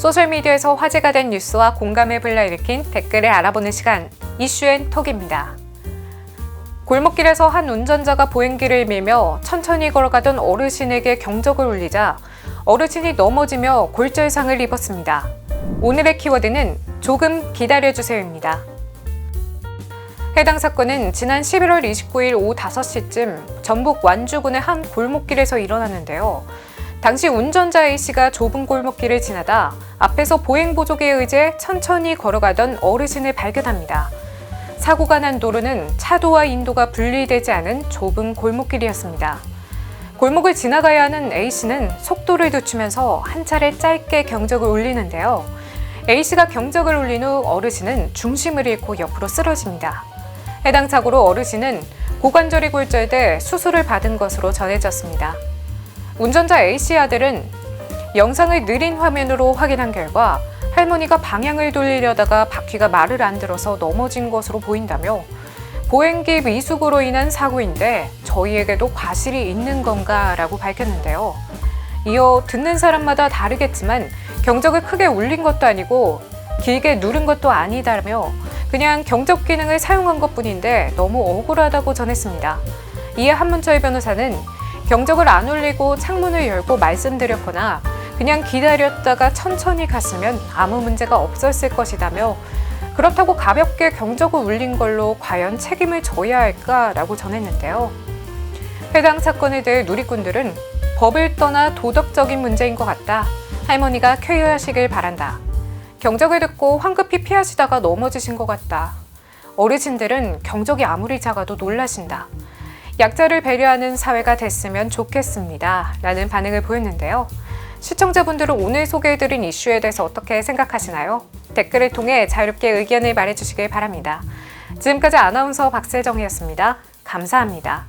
소셜미디어에서 화제가 된 뉴스와 공감을 불러일으킨 댓글을 알아보는 시간 이슈앤톡입니다. 골목길에서 한 운전자가 보행기를 밀며 천천히 걸어가던 어르신에게 경적을 울리자 어르신이 넘어지며 골절상을 입었습니다. 오늘의 키워드는 조금 기다려주세요입니다. 해당 사건은 지난 11월 29일 오후 5시쯤 전북 완주군의 한 골목길에서 일어났는데요. 당시 운전자 A씨가 좁은 골목길을 지나다 앞에서 보행 보조기에 의해 천천히 걸어가던 어르신을 발견합니다. 사고가 난 도로는 차도와 인도가 분리되지 않은 좁은 골목길이었습니다. 골목을 지나가야 하는 A씨는 속도를 늦추면서 한 차례 짧게 경적을 울리는데요. A씨가 경적을 울린 후 어르신은 중심을 잃고 옆으로 쓰러집니다. 해당 사고로 어르신은 고관절이 골절돼 수술을 받은 것으로 전해졌습니다. 운전자 A씨 아들은 영상을 느린 화면으로 확인한 결과 할머니가 방향을 돌리려다가 바퀴가 말을 안 들어서 넘어진 것으로 보인다며 보행기 미숙으로 인한 사고인데 저희에게도 과실이 있는 건가 라고 밝혔는데요. 이어 듣는 사람마다 다르겠지만 경적을 크게 울린 것도 아니고 길게 누른 것도 아니다며 그냥 경적 기능을 사용한 것 뿐인데 너무 억울하다고 전했습니다. 이에 한문철 변호사는 경적을 안 울리고 창문을 열고 말씀드렸거나 그냥 기다렸다가 천천히 갔으면 아무 문제가 없었을 것이다며 그렇다고 가볍게 경적을 울린 걸로 과연 책임을 져야 할까라고 전했는데요. 해당 사건에 대해 누리꾼들은 법을 떠나 도덕적인 문제인 것 같다. 할머니가 쾌유하시길 바란다. 경적을 듣고 황급히 피하시다가 넘어지신 것 같다. 어르신들은 경적이 아무리 작아도 놀라신다. 약자를 배려하는 사회가 됐으면 좋겠습니다. 라는 반응을 보였는데요. 시청자분들은 오늘 소개해드린 이슈에 대해서 어떻게 생각하시나요? 댓글을 통해 자유롭게 의견을 말해주시길 바랍니다. 지금까지 아나운서 박세정이었습니다. 감사합니다.